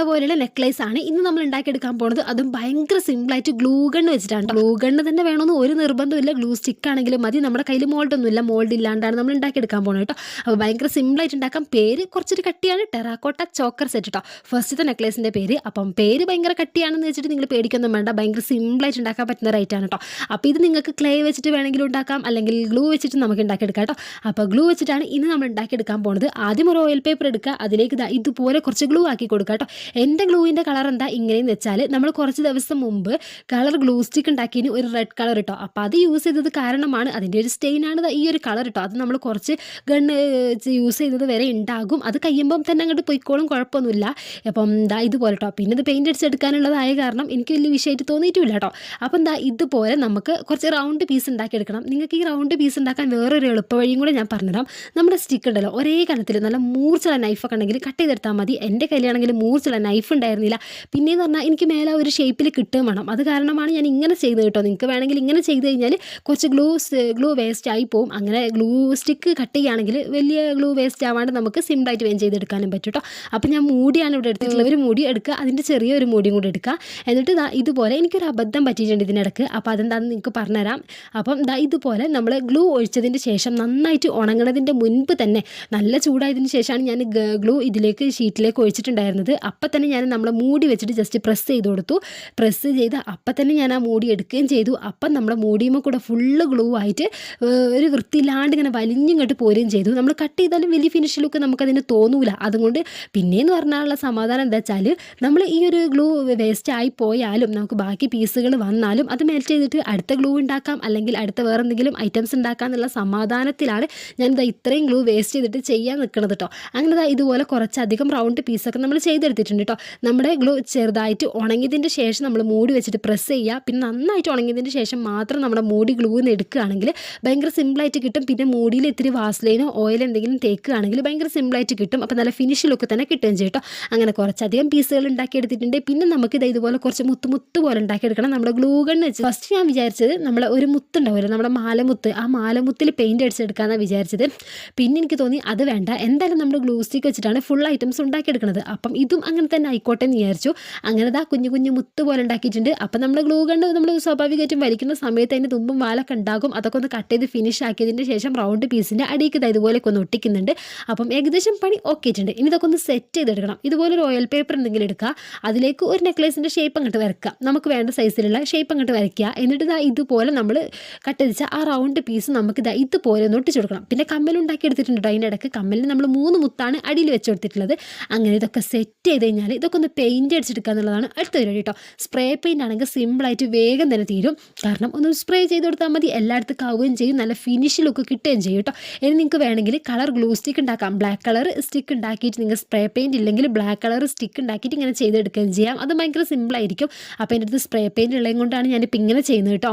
കണ്ട പോലെയുള്ള നെക്ലേസ് ആണ് ഇന്ന് നമ്മൾ ഉണ്ടാക്കിയെടുക്കാൻ പോകുന്നത് അതും ഭയങ്കര സിമ്പിളായിട്ട് ഗ്ലൂ ഗണ്ണ് വെച്ചിട്ടാണ് ഗ്ലൂ ഗണ്ണ് തന്നെ വേണമെന്ന് ഒരു നിർബന്ധമില്ല ഗ്ലൂ സ്റ്റിക്ക് ആണെങ്കിലും മതി. നമ്മുടെ കയ്യിൽ മോൾഡൊന്നുമില്ല മോൾഡ് ഇല്ലാണ്ടാണ് നമ്മൾ ഉണ്ടാക്കിയെടുക്കാൻ പോകുന്നത് കേട്ടോ അപ്പോൾ ഭയങ്കര സിമ്പിളായിട്ട് ഉണ്ടാക്കാം. പേര് കുറച്ചൊരു കട്ടിയാണ്. ടെറാക്കോട്ട ചോക്കർ സെറ്റ് കേട്ടോ ഫസ്റ്റത്തെ നെക്ലേസിന്റെ പേര്. അപ്പം പേര് ഭയങ്കര കട്ടിയാണെന്ന് വെച്ചിട്ട് നിങ്ങൾ പേടിക്കൊന്നും വേണ്ട. ഭയങ്കര സിമ്പിളായിട്ട് ഉണ്ടാക്കാൻ പറ്റുന്ന റൈറ്റാണ് കേട്ടോ അപ്പോൾ ഇത് നിങ്ങൾക്ക് ക്ലേ വെച്ചിട്ട് വേണമെങ്കിലും ഉണ്ടാക്കാം. അല്ലെങ്കിൽ ഗ്ലൂ വെച്ചിട്ട് നമുക്ക് ഉണ്ടാക്കിയെടുക്കാം കേട്ടോ അപ്പോൾ ഗ്ലൂ വെച്ചിട്ടാണ് ഇന്ന് നമ്മൾ ഉണ്ടാക്കിയെടുക്കാൻ പോകുന്നത് ആദ്യം ഒരു ഓയിൽ പേപ്പർ എടുക്കുക. അതിലേക്ക് ഇതുപോലെ കുറച്ച് ഗ്ലൂ ആക്കി കൊടുക്കുക കേട്ടോ എന്റെ ഗ്ലൂവിന്റെ കളർ എന്താ ഇങ്ങനെയെന്ന് വെച്ചാൽ നമ്മൾ കുറച്ച് ദിവസം മുമ്പ് കളർ ഗ്ലൂ സ്റ്റിക്ക് ഉണ്ടാക്കിയതിന് ഒരു റെഡ് കളർ കേട്ടോ അപ്പോൾ അത് യൂസ് ചെയ്തത് കാരണമാണ് അതിന്റെ ഒരു സ്റ്റെയിൻ ആണ് ഈ ഒരു കളർ കേട്ടോ അത് നമ്മൾ കുറച്ച് ഗണ്ണ് യൂസ് ചെയ്തത് വരെ ഉണ്ടാകും അത് കഴിയുമ്പം തന്നെ അങ്ങോട്ട് പൊയ്ക്കോളും കുഴപ്പമൊന്നുമില്ല. അപ്പം എന്താ ഇതുപോലെ കേട്ടോ പിന്നെ ഇത് പെയിന്റ് അടിച്ചെടുക്കാനുള്ളതായ കാരണം എനിക്ക് വലിയ വിഷയമായിട്ട് തോന്നിയിട്ടില്ല കേട്ടോ അപ്പം എന്താ ഇതുപോലെ നമുക്ക് കുറച്ച് റൗണ്ട് പീസ് ഉണ്ടാക്കിയെടുക്കണം. നിങ്ങൾക്ക് ഈ റൗണ്ട് പീസ് ഉണ്ടാക്കാൻ വേറൊരു എളുപ്പ വഴിയും കൂടെ ഞാൻ പറഞ്ഞുതരാം. നമ്മുടെ സ്റ്റിക്ക് ഉണ്ടല്ലോ ഒരേ കണത്തിൽ നല്ല മൂർച്ചുള്ള നൈഫൊക്കെ ഉണ്ടെങ്കിൽ കട്ട് ചെയ്തെടുത്താൽ മതി. എന്റെ കയ്യിലാണെങ്കിൽ മൂർച്ചുള്ള നൈഫ് ഉണ്ടായിരുന്നില്ല. പിന്നെയെന്ന് പറഞ്ഞാൽ എനിക്ക് മേലെ ഒരു ഷേപ്പിൽ കിട്ടുകയും വേണം. അത് കാരണമാണ് ഞാൻ ഇങ്ങനെ ചെയ്ത് കേട്ടോ. നിങ്ങൾക്ക് വേണമെങ്കിൽ ഇങ്ങനെ ചെയ്ത് കഴിഞ്ഞാൽ കുറച്ച് ഗ്ലൂ ഗ്ലൂ വേസ്റ്റ് ആയി പോകും അങ്ങനെ ഗ്ലൂ സ്റ്റിക്ക് കട്ട് ചെയ്യുകയാണെങ്കിൽ വലിയ ഗ്ലൂ വേസ്റ്റ് ആവാണ്ട് നമുക്ക് സിമ്പിളായിട്ട് വേഗം ചെയ്തെടുക്കാനും പറ്റും കേട്ടോ. അപ്പോൾ ഞാൻ മൂടിയാണ് ഇവിടെ എടുത്തിട്ടുള്ള ഒരു മൂടി എടുക്കുക. അതിന്റെ ചെറിയ ഒരു മൂടിയും കൂടി എടുക്കുക. എന്നിട്ട് ഇതാ ഇതുപോലെ എനിക്കൊരു അബദ്ധം പറ്റിയിട്ടുണ്ട് ഇതിനിടക്ക്. അപ്പോൾ അതെന്താണെന്ന് നിങ്ങൾക്ക് പറഞ്ഞുതരാം. അപ്പം ദാ ഇതുപോലെ നമ്മൾ ഗ്ലൂ ഒഴിച്ചതിന് ശേഷം നന്നായിട്ട് ഉണങ്ങണതിന്റെ മുൻപ് തന്നെ നല്ല ചൂടായതിന് ശേഷമാണ് ഞാൻ ഗ്ലൂ ഇതിലേക്ക് ഷീറ്റിലേക്ക് ഒഴിച്ചിട്ടുണ്ടായിരുന്നത്. അപ്പം തന്നെ ഞാൻ നമ്മൾ മൂടി വെച്ചിട്ട് ജസ്റ്റ് പ്രസ് ചെയ്ത് കൊടുത്തു. പ്രസ് ചെയ്ത് അപ്പം തന്നെ ഞാൻ ആ മൂടി എടുക്കുകയും ചെയ്തു. അപ്പം നമ്മുടെ മൂടിയുമ്പോൾ കൂടെ ഫുള്ള് ഗ്ലൂ ആയിട്ട് ഒരു വൃത്തിയില്ലാണ്ട് ഇങ്ങനെ വലിഞ്ഞിങ്ങോട്ട് പോരുകയും ചെയ്തു. നമ്മൾ കട്ട് ചെയ്താലും വലിയ ഫിനിഷ് ലുക്ക് നമുക്കതിന് തോന്നൂല. അതുകൊണ്ട് പിന്നെയെന്ന് പറഞ്ഞാലുള്ള സമാധാനം എന്താ വെച്ചാൽ നമ്മൾ ഈ ഒരു ഗ്ലൂ വേസ്റ്റ് ആയി പോയാലും നമുക്ക് ബാക്കി പീസുകൾ വന്നാലും അത് മെൽറ്റ് ചെയ്തിട്ട് അടുത്ത ഗ്ലൂ ഉണ്ടാക്കാം അല്ലെങ്കിൽ അടുത്ത വേറെ എന്തെങ്കിലും ഐറ്റംസ് ഉണ്ടാക്കാം എന്നുള്ള സമാധാനത്തിലാണ് ഞാനിതാ ഇത്രയും ഗ്ലൂ വേസ്റ്റ് ചെയ്തിട്ട് ചെയ്യാൻ നിൽക്കുന്നത് കേട്ടോ അങ്ങനെ ഇതുപോലെ കുറച്ചധികം റൗണ്ട് പീസൊക്കെ നമ്മൾ ചെയ്തെടുത്തിട്ടുണ്ട്. കേട്ടോ നമ്മുടെ ഗ്ലൂ ചെറുതായിട്ട് ഉണങ്ങിയതിന്റെ ശേഷം നമ്മൾ മൂടി വെച്ചിട്ട് പ്രസ് ചെയ്യുക പിന്നെ നന്നായിട്ട് ഉണങ്ങിയതിന്റെ ശേഷം മാത്രം നമ്മുടെ മൂടി ഗ്ലൂ നിന്ന് എടുക്കുകയാണെങ്കിൽ ഭയങ്കര സിമ്പിളായിട്ട് കിട്ടും. പിന്നെ മൂടിയിൽ ഇത്തിരി വാസ്ലൈനോ ഓയിൽ എന്തെങ്കിലും തേക്കുകയാണെങ്കിൽ ഭയങ്കര സിമ്പിളായിട്ട് കിട്ടും. അപ്പോൾ നല്ല ഫിനിഷ് ലുക്ക് തന്നെ കിട്ടുകയും ചെയ്യും കേട്ടോ അങ്ങനെ കുറച്ചധികം പീസുകൾ ഉണ്ടാക്കിയെടുത്തിട്ടുണ്ട്. പിന്നെ നമുക്ക് ഇത് ഇതുപോലെ കുറച്ച് മുത്ത് മുത്ത് പോലെ ഉണ്ടാക്കിയെടുക്കണം. നമ്മുടെ ഗ്ലൂ ഗൺ വെച്ച് ഫസ്റ്റ് ഞാൻ വിചാരിച്ചത് നമ്മൾ ഒരു മുത്ത് ഉണ്ടാവുമല്ലോ നമ്മുടെ മാലമുത്ത്. ആ മാലമുത്തിൽ പെയിന്റ് അടിച്ചെടുക്കാമെന്നാണ് വിചാരിച്ചത്. പിന്നെ എനിക്ക് തോന്നി അത് വേണ്ട. എന്തായാലും നമ്മൾ ഗ്ലൂ സ്റ്റിക്ക് വെച്ചിട്ടാണ് ഫുൾ ഐറ്റംസ് ഉണ്ടാക്കിയെടുക്കുന്നത് അപ്പം ഇതും അങ്ങനെ തന്നെ ആയിക്കോട്ടെ എന്ന് വിചാരിച്ചു. അങ്ങനെ ദാ കുഞ്ഞു കുഞ്ഞു മുത്ത് പോലെ ഉണ്ടാക്കിയിട്ടുണ്ട്. അപ്പം നമ്മൾ ഗ്ലൂ കണ്ട് നമ്മൾ സ്വാഭാവികമായിട്ടും വലിക്കുന്ന സമയത്ത് അതിന്റെ തുമ്പും വാലൊക്കെ ഉണ്ടാകും. അതൊക്കെ ഒന്ന് കട്ട് ചെയ്ത് ഫിനിഷ് ആക്കിയതിന്റെ ശേഷം റൗണ്ട് പീസിന്റെ അടിയിൽ ദാ ഇതുപോലെയൊക്കെ ഒന്ന് ഒട്ടിക്കുന്നുണ്ട്. അപ്പം ഏകദേശം പണി ഓക്കെ ഇനി ഇതൊക്കെ ഒന്ന് സെറ്റ് ചെയ്തെടുക്കണം. ഇതുപോലെ റോയൽ പേപ്പർ എന്തെങ്കിലും എടുക്കുക. അതിലേക്ക് ഒരു നെക്ലേസിന്റെ ഷേപ്പ് അങ്ങോട്ട് വരക്കുക നമുക്ക് വേണ്ട സൈസിലുള്ള ഷേപ്പ് അങ്ങോട്ട് വരയ്ക്കുക. എന്നിട്ട് ഇതാ ഇതുപോലെ നമ്മൾ കട്ട് ചെയ്ത് ആ റൗണ്ട് പീസ് നമുക്ക് ഇതാ ഇതുപോലെ ഒന്ന് ഒട്ടിച്ചു കൊടുക്കണം. പിന്നെ കമ്മൽ ഉണ്ടാക്കി എടുത്തിട്ടുണ്ട് അതിന്റെ ഇടയ്ക്ക് കമ്മലിന് നമ്മൾ മൂന്ന് മുത്താണ് അടിയിൽ വെച്ച് കൊടുത്തിട്ടുള്ളത്. അങ്ങനെ ഇതൊക്കെ സെറ്റ് ചെയ്ത് കഴിഞ്ഞാൽ ഇതൊക്കെ ഒന്ന് പെയിന്റ് അടിച്ചെടുക്കുക എന്നുള്ളതാണ് അടുത്ത പരിപാടി കേട്ടോ സ്പ്രേ പെയിന്റ് ആണെങ്കിൽ സിമ്പിളായിട്ട് വേഗം തന്നെ തീരും. കാരണം ഒന്ന് സ്പ്രേ ചെയ്ത് കൊടുത്താൽ മതി എല്ലായിടത്തും കവുകയും ചെയ്യും നല്ല ഫിനിഷ് ലുക്ക് കിട്ടുകയും ചെയ്യും കേട്ടോ ഇനി നിങ്ങൾക്ക് വേണമെങ്കിൽ കളർ ഗ്ലൂ സ്റ്റിക്ക് ഉണ്ടാക്കാം. ബ്ലാക്ക് കളർ സ്റ്റിക്ക് ഉണ്ടാക്കിയിട്ട് നിങ്ങൾ സ്പ്രേ പെയിന്റ് ഇല്ലെങ്കിൽ ബ്ലാക്ക് കളർ സ്റ്റിക്ക് ഉണ്ടാക്കിയിട്ട് ഇങ്ങനെ ചെയ്തെടുക്കുകയും ചെയ്യാം. അത് ഭയങ്കര സിമ്പിളായിരിക്കും അപ്പോൾ എന്റെ അടുത്ത് സ്പ്രേ പെയിന്റ് ഉള്ളത് കൊണ്ടാണ് ഞാനിപ്പോൾ ഇങ്ങനെ ചെയ്യുന്നത് കേട്ടോ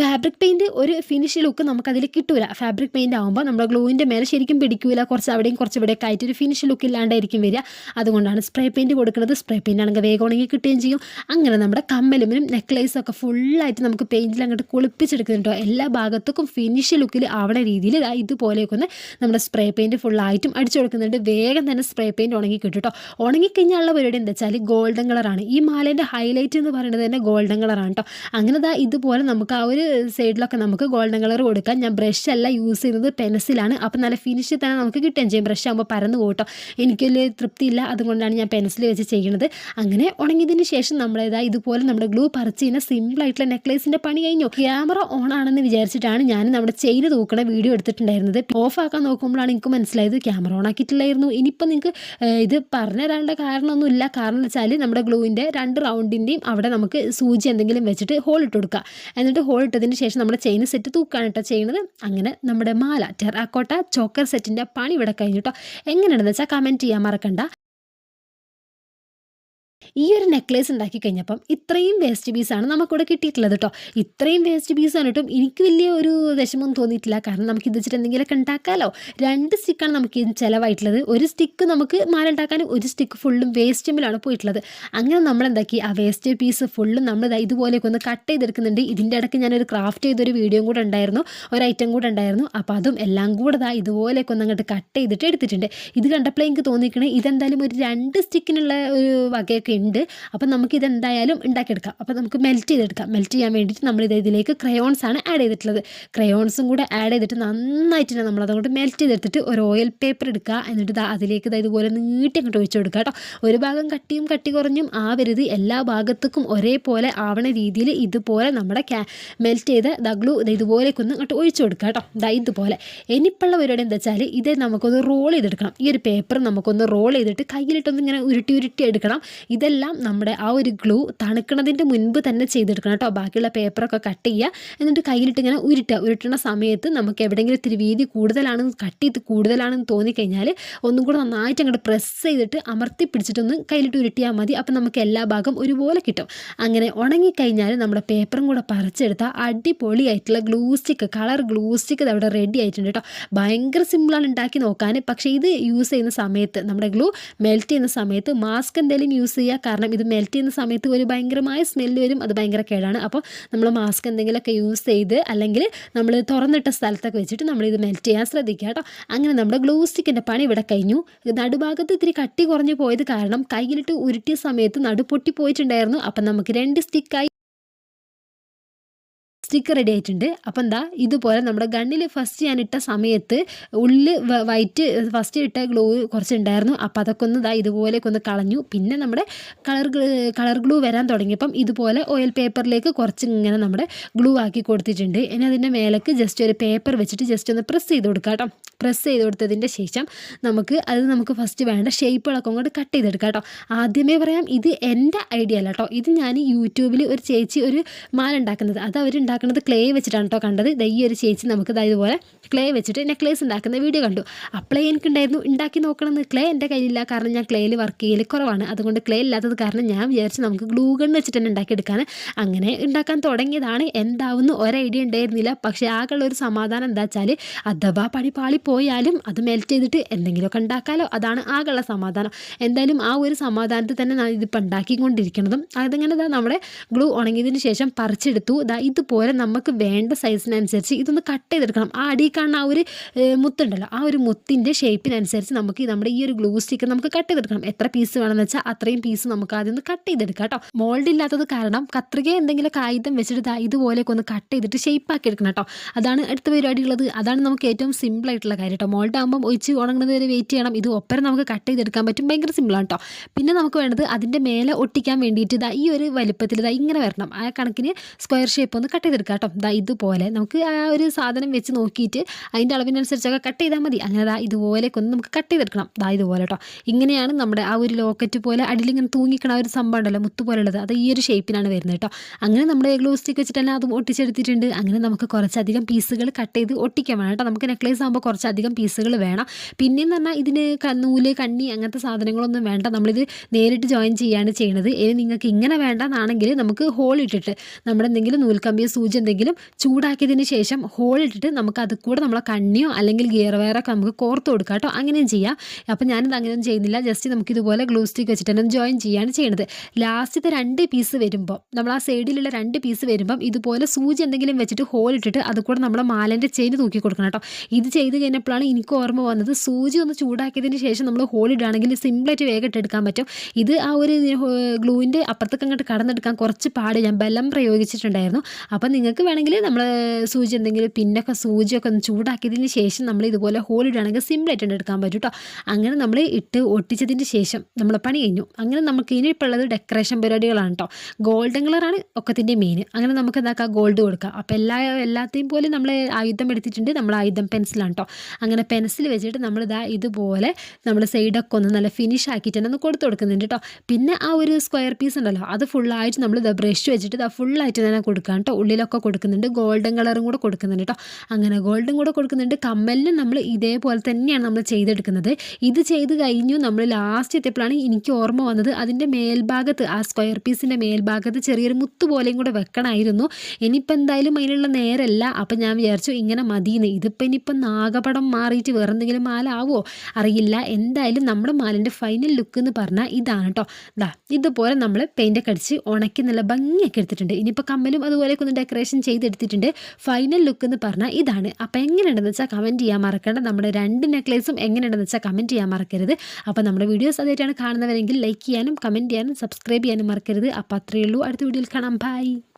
ഫാബ്രിക് പെയിന്റ് ഒരു ഫിനിഷ് ലുക്ക് നമുക്കതിൽ കിട്ടൂല. ഫാബ്രിക് പെയിന്റ് ആകുമ്പോൾ നമ്മുടെ ഗ്ലൂവിന്റെ മേലെ ശരിക്കും പിടിക്കൂല. കുറച്ച് അവിടെയും കുറച്ച് ഇവിടെയൊക്കെ ആയിട്ട് ഒരു ഫിനിഷ് ലുക്ക് ഇല്ലാണ്ടായിരിക്കും വരിക. അതുകൊണ്ടാണ് സ്പ്രേ പെയിന്റ് കൊടുക്കുന്നത്. സ്പ്രേ പെയിന്റ് ആണെങ്കിൽ വേഗം ഉണങ്ങി കിട്ടുകയും ചെയ്യും. അങ്ങനെ നമ്മുടെ കമ്മലുമിനും നെക്ലേസും ഒക്കെ ഫുള്ളായിട്ട് നമുക്ക് പെയിന്റിൽ അങ്ങോട്ട് കുളിപ്പിച്ചെടുക്കുന്നുണ്ടോ എല്ലാ ഭാഗത്തേക്കും ഫിനിഷ് ലുക്കിൽ ആവണ രീതിയിൽ ഇതുപോലെയൊക്കെ ഒന്ന് നമ്മുടെ സ്പ്രേ പെയിന്റ് ഫുള്ളായിട്ടും അടിച്ചു കൊടുക്കുന്നുണ്ട്. വേഗം തന്നെ സ്പ്രേ പെയിന്റ് ഉണങ്ങി കിട്ടും കേട്ടോ ഉണങ്ങിക്കഴിഞ്ഞാലുള്ള പരിപാടി എന്താ വെച്ചാൽ ഗോൾഡൻ കളറാണ് ഈ മാലേന്റെ ഹൈലൈറ്റ് എന്ന് പറയുന്നത് തന്നെ ഗോൾഡൻ കളറാണ് കേട്ടോ അങ്ങനെ ഇതുപോലെ നമുക്ക് ഒരു സൈഡിലൊക്കെ നമുക്ക് ഗോൾഡൻ കളർ കൊടുക്കാം. ഞാൻ ബ്രഷ് അല്ല യൂസ് ചെയ്യുന്നത് പെൻസിലാണ് അപ്പോൾ നല്ല ഫിനിഷ് തന്നെ നമുക്ക് കിട്ടുകയും ചെയ്യും. ബ്രഷ് ആകുമ്പോൾ പരന്ന് പോകട്ടോ എനിക്ക് വലിയ തൃപ്തിയില്ല അതുകൊണ്ടാണ് ഞാൻ പെൻസിൽ വെച്ച് ചെയ്യുന്നത് അങ്ങനെ ഉണങ്ങിയതിന് ശേഷം നമ്മളേതാ ഇതുപോലെ നമ്മുടെ ഗ്ലൂ പറിച്ച് കഴിഞ്ഞാൽ സിമ്പിളായിട്ടുള്ള നെക്ലേസിന്റെ പണി കഴിഞ്ഞു. ക്യാമറ ഓൺ ആണെന്ന് വിചാരിച്ചിട്ടാണ് ഞാൻ നമ്മുടെ ചെയിന് തൂക്കണ വീഡിയോ എടുത്തിട്ടുണ്ടായിരുന്നത്. ഓഫ് ആക്കാൻ നോക്കുമ്പോഴാണ് എനിക്ക് മനസ്സിലായത് ക്യാമറ ഓൺ ആക്കിയിട്ടില്ലായിരുന്നു. ഇനിയിപ്പോൾ നിങ്ങൾക്ക് ഇത് പറഞ്ഞു തരാനുള്ള കാരണമൊന്നുമില്ല. കാരണം വെച്ചാൽ നമ്മുടെ ഗ്ലൂവിന്റെ രണ്ട് റൗണ്ടിന്റെയും അവിടെ നമുക്ക് സൂചി എന്തെങ്കിലും വെച്ചിട്ട് ഹോൾ ഇട്ട് കൊടുക്കുക എന്നിട്ട് ഹോൾ ഇട്ടതിന് ശേഷം നമ്മൾ ചെയിൻ സെറ്റ് തൂക്കാണ് കേട്ടോ ചെയ്യുന്നത് അങ്ങനെ നമ്മുടെ മാല ടെറാക്കോട്ട ചോക്കർ സെറ്റിന്റെ പണി ഇവിടെ കഴിഞ്ഞു കേട്ടോ എങ്ങനെയാണെന്ന് വെച്ചാൽ കമന്റ് ചെയ്യാൻ മറക്കണ്ട. ഈ ഒരു നെക്ലേസ് ഉണ്ടാക്കി കഴിഞ്ഞപ്പം ഇത്രയും വേസ്റ്റ് പീസാണ് നമുക്കിവിടെ കിട്ടിയിട്ടുള്ളത് കേട്ടോ ഇത്രയും വേസ്റ്റ് പീസാണ് കേട്ടോ എനിക്ക് വലിയ ഒരു വിഷമം തോന്നിയിട്ടില്ല. കാരണം നമുക്ക് ഇത് വെച്ചിട്ട് എന്തെങ്കിലുമൊക്കെ ഉണ്ടാക്കാമല്ലോ രണ്ട് സ്റ്റിക്കാണ് നമുക്ക് ചിലവായിട്ടുള്ളത്. ഒരു സ്റ്റിക്ക് നമുക്ക് മാല ഉണ്ടാക്കാനും ഒരു സ്റ്റിക്ക് ഫുള്ളും വേസ്റ്റുമ്പിലാണ് പോയിട്ടുള്ളത്. അങ്ങനെ നമ്മൾ എന്താക്കി? ആ വേസ്റ്റ് പീസ് ഫുള്ളും നമ്മൾ ഇതുപോലെയൊക്കെ ഒന്ന് കട്ട് ചെയ്തെടുക്കുന്നുണ്ട്. ഇതിന്റെ ഇടയ്ക്ക് ഞാനൊരു ക്രാഫ്റ്റ് ചെയ്തൊരു വീഡിയോ കൂടെ ഉണ്ടായിരുന്നു. ഒരു ഐറ്റം കൂടെ ഉണ്ടായിരുന്നു. അപ്പോൾ അതും എല്ലാം കൂടെ ഇതാ ഇതുപോലെയൊക്കെ ഒന്ന് അങ്ങോട്ട് കട്ട് ചെയ്തിട്ട് എടുത്തിട്ടുണ്ട്. ഇത് കണ്ടപ്പോൾ എനിക്ക് തോന്നിക്കണേ ഇതെന്തായാലും ഒരു രണ്ട് സ്റ്റിക്കിനുള്ള ഒരു വകയൊക്കെ ഉണ്ട്. അപ്പം നമുക്ക് ഇതെന്തായാലും ഉണ്ടാക്കിയെടുക്കാം. അപ്പോൾ നമുക്ക് മെൽറ്റ് ചെയ്തെടുക്കാം. മെൽറ്റ് ചെയ്യാൻ വേണ്ടിയിട്ട് നമ്മൾ ഇത് ഇതിലേക്ക് ക്രയോൺസ് ആണ് ആഡ് ചെയ്തിട്ടുള്ളത്. ക്രയോൺസും കൂടെ ആഡ് ചെയ്തിട്ട് നന്നായിട്ട് തന്നെ നമ്മൾ അതുകൊണ്ട് മെൽറ്റ് ചെയ്തെടുത്തിട്ട് ഒരു ഓയിൽ പേപ്പർ എടുക്കുക. എന്നിട്ട് ദാ അതിലേക്ക് ദാ ഇതുപോലെ നീട്ടി അങ്ങോട്ട് ഒഴിച്ചു കൊടുക്കുക കേട്ടോ. ഒരു ഭാഗം കട്ടിയും കട്ടി കുറഞ്ഞും ആവരുത്. എല്ലാ ഭാഗത്തേക്കും ഒരേപോലെ ആവണ രീതിയിൽ ഇതുപോലെ നമ്മുടെ മെൽറ്റ് ചെയ്ത ദഗ്ലു ഇത് ഒന്ന് അങ്ങോട്ട് ഒഴിച്ചു കൊടുക്കുക കേട്ടോ. ഇതാ ഇതുപോലെ. ഇനിയിപ്പുള്ള പരിപാടി എന്താ വെച്ചാൽ ഇത് നമുക്കൊന്ന് റോൾ ചെയ്തെടുക്കണം. ഈ ഒരു പേപ്പർ നമുക്കൊന്ന് റോൾ ചെയ്തിട്ട് കയ്യിലിട്ടൊന്ന് ഇങ്ങനെ ഉരുട്ടി ഉരുട്ടി എടുക്കണം. ഇതെല്ലാം നമ്മുടെ ആ ഒരു ഗ്ലൂ തണുക്കണതിന്റെ മുൻപ് തന്നെ ചെയ്തെടുക്കണം കേട്ടോ. ബാക്കിയുള്ള പേപ്പറൊക്കെ കട്ട് ചെയ്യുക. എന്നിട്ട് കയ്യിലിട്ട് ഇങ്ങനെ ഉരുട്ടുക. ഉരുട്ടുന്ന സമയത്ത് നമുക്ക് എവിടെയെങ്കിലും ഇത്തിരി വീതി കൂടുതലാണെന്ന് കട്ട് ചെയ്ത് കൂടുതലാണെന്ന് തോന്നിക്കഴിഞ്ഞാൽ ഒന്നും കൂടെ നന്നായിട്ട് അങ്ങോട്ട് പ്രസ് ചെയ്തിട്ട് അമർത്തി പിടിച്ചിട്ടൊന്ന് കയ്യിലിട്ട് ഉരുട്ടിയാൽ മതി. അപ്പം നമുക്ക് എല്ലാ ഭാഗം ഒരുപോലെ കിട്ടും. അങ്ങനെ ഉണങ്ങിക്കഴിഞ്ഞാൽ നമ്മുടെ പേപ്പറും കൂടെ പറിച്ചെടുത്താൽ അടിപൊളിയായിട്ടുള്ള glue stick colour glue stick അവിടെ റെഡി ആയിട്ടുണ്ട് കേട്ടോ. ഭയങ്കര സിമ്പിളാണ് ഉണ്ടാക്കി നോക്കാൻ. പക്ഷേ ഇത് യൂസ് ചെയ്യുന്ന സമയത്ത് നമ്മുടെ ഗ്ലൂ മെൽറ്റ് ചെയ്യുന്ന സമയത്ത് മാസ്ക് എന്തെങ്കിലും യൂസ് ചെയ്യുക കാരണം ഇത് മെൽറ്റ് ചെയ്യുന്ന സമയത്ത് ഒരു ഭയങ്കരമായ സ്മെല്ല് വരും അത് ഭയങ്കര കേടാണ്. അപ്പോൾ നമ്മൾ മാസ്ക് എന്തെങ്കിലുമൊക്കെ യൂസ് ചെയ്ത് അല്ലെങ്കിൽ നമ്മൾ തുറന്നിട്ട സ്ഥലത്തൊക്കെ വെച്ചിട്ട് നമ്മൾ ഇത് മെൽറ്റ് ചെയ്യാൻ ശ്രദ്ധിക്കുക കേട്ടോ. അങ്ങനെ നമ്മുടെ ഗ്ലൂ സ്റ്റിക്കിന്റെ പണി ഇവിടെ കഴിഞ്ഞു. നടുഭാഗത്ത് ഇത്തിരി കട്ടി കുറഞ്ഞു പോയത് കാരണം കയ്യിലിട്ട് ഉരുട്ടിയ സമയത്ത് നടു പൊട്ടി പോയിട്ടുണ്ടായിരുന്നു അപ്പം നമുക്ക് രണ്ട് സ്റ്റിക്കായി സ്റ്റിക്കർ റെഡി ആയിട്ടുണ്ട്. അപ്പം എന്താ ഇതുപോലെ നമ്മുടെ ഗണ്ണിൽ ഫസ്റ്റ് ഞാൻ ഇട്ട സമയത്ത് ഉള്ളിൽ വൈറ്റ് ഫസ്റ്റ് ഇട്ട ഗ്ലൂ കുറച്ചുണ്ടായിരുന്നു. അപ്പോൾ അതൊക്കെ ഒന്ന് ഇതാ ഇതുപോലെയൊക്കെ ഒന്ന് കളഞ്ഞു. പിന്നെ നമ്മുടെ കളർ കളർ ഗ്ലൂ വരാൻ തുടങ്ങിയപ്പം ഇതുപോലെ ഓയിൽ പേപ്പറിലേക്ക് കുറച്ച് ഇങ്ങനെ നമ്മുടെ ഗ്ലൂ ആക്കി കൊടുത്തിട്ടുണ്ട്. ഇനി അതിന്റെ മേലേക്ക് ജസ്റ്റ് ഒരു പേപ്പർ വെച്ചിട്ട് ജസ്റ്റ് ഒന്ന് പ്രസ് ചെയ്ത് കൊടുക്കാം കേട്ടോ. പ്രസ് ചെയ്ത് കൊടുത്തതിന്റെ ശേഷം നമുക്ക് അത് നമുക്ക് ഫസ്റ്റ് വേണ്ട ഷേപ്പുകളൊക്കെ അങ്ങോട്ട് കട്ട് ചെയ്തെടുക്കാം കേട്ടോ. ആദ്യമേ പറയാം ഇത് എന്റെ ഐഡിയ അല്ല കേട്ടോ. ഇത് ഞാൻ യൂട്യൂബിൽ ഒരു ചേച്ചി ഒരു മാല ഉണ്ടാക്കുന്നത്. അത് അവർ ഉണ്ടാക്കുന്നത് ക്ലേ വെച്ചിട്ടാണ് കേട്ടോ കണ്ടത്. ഈ ഒരു ചേച്ചി നമുക്ക് ഇതുപോലെ ക്ലേ വെച്ചിട്ട് നെക്ലേസ് ഉണ്ടാക്കുന്ന വീഡിയോ കണ്ടു. അപ്ലൈ എനിക്കുണ്ടായിരുന്നു ഉണ്ടാക്കി നോക്കണമെന്ന്. ക്ലേ എന്റെ കയ്യിലില്ല കാരണം ഞാൻ ക്ലേയിൽ വർക്ക് ചെയ്യൽ കുറവാണ്. അതുകൊണ്ട് ക്ലേ ഇല്ലാത്തത് കാരണം ഞാൻ വിചാരിച്ച് നമുക്ക് ഗ്ലൂ വെച്ചിട്ട് തന്നെ ഉണ്ടാക്കിയെടുക്കാൻ അങ്ങനെ ഉണ്ടാക്കാൻ തുടങ്ങിയതാണ്. എന്താവുന്നു ഒരു ഐഡിയ ഉണ്ടായിരുന്നില്ല. പക്ഷേ ആകെയുള്ള ഒരു സമാധാനം എന്താ വെച്ചാൽ അഥവാ പണി പാളി പോയാലും അത് മെൽറ്റ് ചെയ്തിട്ട് എന്തെങ്കിലുമൊക്കെ ഉണ്ടാക്കാമല്ലോ അതാണ് ആകെയുള്ള സമാധാനം. എന്തായാലും ആ ഒരു സമാധാനത്തിൽ തന്നെ ഞാൻ ഇതിപ്പോൾ ഉണ്ടാക്കിക്കൊണ്ടിരിക്കുന്നതും അതിങ്ങനെ നമ്മുടെ ഗ്ലൂ ഉണങ്ങിയതിന് ശേഷം പറിച്ചെടുത്തു. ഇതാ ഇതുപോലെ നമുക്ക് വേണ്ട സൈസിനനുസരിച്ച് ഇതൊന്ന് കട്ട് ചെയ്തെടുക്കണം. ആ അടിയിൽ കാണുന്ന ആ ഒരു മുത്തുണ്ടല്ലോ ആ ഒരു മുത്തിന്റെ ഷേപ്പിനനുസരിച്ച് നമുക്ക് നമ്മുടെ ഈ ഒരു ഗ്ലൂ സ്റ്റിക്ക് നമുക്ക് കട്ട് ചെയ്തെടുക്കണം. എത്ര പീസ് വേണമെന്ന് വെച്ചാൽ അത്രയും പീസ് നമുക്ക് ആദ്യം ഒന്ന് കട്ട് ചെയ്തെടുക്കാം കേട്ടോ. മോൾഡ് ഇല്ലാത്തത് കാരണം കത്രിക എന്തെങ്കിലും കായുധം വെച്ചിട്ട് ഇതുപോലെയൊക്കെ ഒന്ന് കട്ട് ചെയ്തിട്ട് ഷേപ്പ് ആക്കി എടുക്കണം കേട്ടോ. അതാണ് അടുത്ത പരിപാടി ഉള്ളത്. അതാണ് നമുക്ക് ഏറ്റവും സിമ്പിൾ ആയിട്ടുള്ള കാര്യം കേട്ടോ. മോൾഡ് ആകുമ്പോൾ ഒഴിച്ച് ഉണങ്ങുന്നത് വരെ വെയിറ്റ് ചെയ്യണം. ഇത് ഒപ്പരം നമുക്ക് കട്ട് ചെയ്തെടുക്കാൻ പറ്റും. ഭയങ്കര സിമ്പിളാണ് കേട്ടോ. പിന്നെ നമുക്ക് വേണ്ടത് അതിന്റെ മേലെ ഒട്ടിക്കാൻ വേണ്ടിയിട്ട് ഇതാ ഈ ഒരു വലുപ്പത്തിൽ ഇതാ ഇങ്ങനെ വരണം. ആ കണക്കിന് സ്ക്വയർ ഷേപ്പ് ഒന്ന് കട്ട് ചെയ്തെടുക്കാം കേട്ടോ. ദാ ഇതുപോലെ നമുക്ക് ആ ഒരു സാധനം വെച്ച് നോക്കിയിട്ട് അതിന്റെ അളവിനനുസരിച്ചൊക്കെ കട്ട് ചെയ്താൽ മതി. അങ്ങനെ ദാ ഇതുപോലെയൊക്കെ ഒന്ന് നമുക്ക് കട്ട് ചെയ്തെടുക്കണം. ദാ ഇതുപോലെ കേട്ടോ. ഇങ്ങനെയാണ് നമ്മുടെ ആ ഒരു ലോക്കറ്റ് പോലെ അടിയിലിങ്ങനെ തൂങ്ങിക്കണ ഒരു സംഭവം ഉണ്ടല്ലോ മുത്തു പോലുള്ളത് അത് ഈ ഒരു ഷേപ്പിനാണ് വരുന്നത് കേട്ടോ. അങ്ങനെ നമ്മുടെ ഗ്ലൂ സ്റ്റിക്ക് വെച്ചിട്ട് അതും ഒട്ടിച്ചെടുത്തിട്ടുണ്ട്. അങ്ങനെ നമുക്ക് കുറച്ചധികം പീസുകൾ കട്ട് ചെയ്ത് ഒട്ടിക്കാൻ വേണം കേട്ടോ. നമുക്ക് നെക്ലേസ് ആകുമ്പോൾ കുറച്ചധികം പീസുകൾ വേണം. പിന്നെയെന്ന് പറഞ്ഞാൽ ഇതിന് നൂൽ കണ്ണി അങ്ങനത്തെ സാധനങ്ങളൊന്നും വേണ്ട. നമ്മളിത് നേരിട്ട് ജോയിൻ ചെയ്യാണ് ചെയ്യണത്. ഇനി നിങ്ങൾക്ക് ഇങ്ങനെ വേണ്ടെന്നാണെങ്കിൽ നമുക്ക് ഹോൾ ഇട്ടിട്ട് നമ്മുടെ എന്തെങ്കിലും നൂൽക്കമ്പിയോ സൂചി എന്തെങ്കിലും ചൂടാക്കിയതിന് ശേഷം ഹോൾ ഇട്ടിട്ട് നമുക്ക് അത് കൂടെ നമ്മളെ കണ്ണിയോ അല്ലെങ്കിൽ ഗിയർ വയറൊക്കെ നമുക്ക് കോർത്ത് കൊടുക്കാം കേട്ടോ. അങ്ങനെയും ചെയ്യാം. അപ്പം ഞാനിത് അങ്ങനെയൊന്നും ചെയ്യുന്നില്ല. ജസ്റ്റ് നമുക്ക് ഇതുപോലെ ഗ്ലൂ സ്റ്റിക്ക് വെച്ചിട്ട് തന്നെ ജോയിൻ ചെയ്യാണ് ചെയ്യുന്നത് ലാസ്റ്റത്തെ രണ്ട് പീസ് വരുമ്പോൾ നമ്മൾ ആ സൈഡിലുള്ള രണ്ട് പീസ് വരുമ്പം ഇതുപോലെ സൂചി എന്തെങ്കിലും വെച്ചിട്ട് ഹോൾ ഇട്ടിട്ട് അത് കൂടെ നമ്മുടെ മാലന്റെ ചെയിൻ തൂക്കി കൊടുക്കണം കേട്ടോ. ഇത് ചെയ്ത് കഴിഞ്ഞപ്പോഴാണ് എനിക്ക് ഓർമ്മ വന്നത്. സൂചി ഒന്ന് ചൂടാക്കിയതിന് ശേഷം നമ്മൾ ഹോൾ ഇടുകയാണെങ്കിൽ സിമ്പിളായിട്ട് വേഗം ഇട്ടെടുക്കാൻ പറ്റും. ഇത് ആ ഒരു ഗ്ലൂവിന്റെ അപ്പുറത്തേക്ക് അങ്ങോട്ട് കടന്നെടുക്കാൻ കുറച്ച് പാട് ഞാൻ ബലം പ്രയോഗിച്ചിട്ടുണ്ടായിരുന്നു. അപ്പം നിങ്ങൾക്ക് വേണമെങ്കിൽ നമ്മൾ സൂചി എന്തെങ്കിലും പിന്നൊക്കെ സൂചിയൊക്കെ ഒന്ന് ചൂടാക്കിയതിന് ശേഷം നമ്മൾ ഇതുപോലെ ഹോൾ ഇടുകയാണെങ്കിൽ സിമ്പിളായിട്ട് എടുക്കാൻ പറ്റും കേട്ടോ അങ്ങനെ നമ്മൾ ഇട്ട് ഒട്ടിച്ചതിന് ശേഷം നമ്മൾ പണി കഴിഞ്ഞു. അങ്ങനെ നമുക്ക് ഇനി ഇപ്പോൾ ഉള്ളത് ഡെക്കറേഷൻ പരിപാടികളാണ് കേട്ടോ ഗോൾഡൻ കളറാണ് ഒക്കത്തിന്റെ മെയിൻ അങ്ങനെ നമുക്ക് എന്താക്കാം? ഗോൾഡ് കൊടുക്കാം. അപ്പോൾ എല്ലാ എല്ലാത്തെയും പോലെ നമ്മൾ ആയുധം എടുത്തിട്ടുണ്ട്. നമ്മൾ ആയുധം പെൻസിലാണ് കേട്ടോ അങ്ങനെ പെൻസിൽ വെച്ചിട്ട് നമ്മൾ ഇതാ ഇതുപോലെ നമ്മൾ സൈഡൊക്കെ ഒന്ന് നല്ല ഫിനിഷ് ആക്കിയിട്ട് തന്നെ ഒന്ന് കൊടുത്തു കൊടുക്കുന്നുണ്ട് കേട്ടോ പിന്നെ ആ ഒരു സ്ക്വയർ പീസ് ഉണ്ടല്ലോ അത് ഫുള്ളായിട്ട് നമ്മൾ ഇതാ ബ്രഷ് വെച്ചിട്ട് ഇതാ ഫുള്ളായിട്ട് തന്നെ കൊടുക്കാം കേട്ടോ ഉള്ളിൽ കമ്മലിലൊക്കെ കൊടുക്കുന്നുണ്ട്. ഗോൾഡൻ കളറും കൂടെ കൊടുക്കുന്നുണ്ട് കേട്ടോ അങ്ങനെ ഗോൾഡും കൂടെ കൊടുക്കുന്നുണ്ട്. കമ്മലിനും നമ്മൾ ഇതേപോലെ തന്നെയാണ് നമ്മൾ ചെയ്തെടുക്കുന്നത്. ഇത് ചെയ്ത് കഴിഞ്ഞു നമ്മൾ ലാസ്റ്റ് എത്തിയപ്പോഴാണ് എനിക്ക് ഓർമ്മ വന്നത്. അതിന്റെ മേൽഭാഗത്ത് ആ സ്ക്വയർ പീസിന്റെ മേൽഭാഗത്ത് ചെറിയൊരു മുത്ത് പോലെയും കൂടെ വെക്കണമായിരുന്നു. ഇനിയിപ്പോൾ എന്തായാലും അതിനുള്ള നേരമല്ല അപ്പം ഞാൻ വിചാരിച്ചു ഇങ്ങനെ മതിയെന്ന്. ഇതിപ്പോൾ ഇനിയിപ്പം നാഗപടം മാറിയിട്ട് വേറെ എന്തെങ്കിലും മാല ആവോ അറിയില്ല. എന്തായാലും നമ്മുടെ മാലിന്റെ ഫൈനൽ ലുക്ക് എന്ന് പറഞ്ഞാൽ ഇതാണ് കേട്ടോ ദാ ഇതുപോലെ നമ്മൾ പെയിന്റൊക്കെ അടിച്ച് ഉണക്കി നല്ല ഭംഗിയൊക്കെ എടുത്തിട്ടുണ്ട്. ഇനിയിപ്പോൾ കമ്മലും അതുപോലെയൊക്കെ ഒന്ന് ഡെക്കറേഷൻ ചെയ്തെടുത്തിട്ടുണ്ട്. ഫൈനൽ ലുക്ക് എന്ന് പറഞ്ഞാൽ ഇതാണ്. അപ്പോൾ എങ്ങനെയുണ്ടെന്ന് വെച്ചാൽ കമന്റ് ചെയ്യാൻ മറക്കേണ്ട. നമ്മുടെ രണ്ട് നെക്ലേസും എങ്ങനെയുണ്ടെന്ന് വെച്ചാൽ കമന്റ് ചെയ്യാൻ മറക്കരുത്. അപ്പോൾ നമ്മുടെ വീഡിയോസ് അതായിട്ടാണ് കാണുന്നവരെങ്കിൽ ലൈക്ക് ചെയ്യാനും കമന്റ് ചെയ്യാനും സബ്സ്ക്രൈബ് ചെയ്യാനും മറക്കരുത്. അപ്പോൾ അത്രയേ ഉള്ളൂ. അടുത്ത വീഡിയോയിൽ കാണാം. ബൈ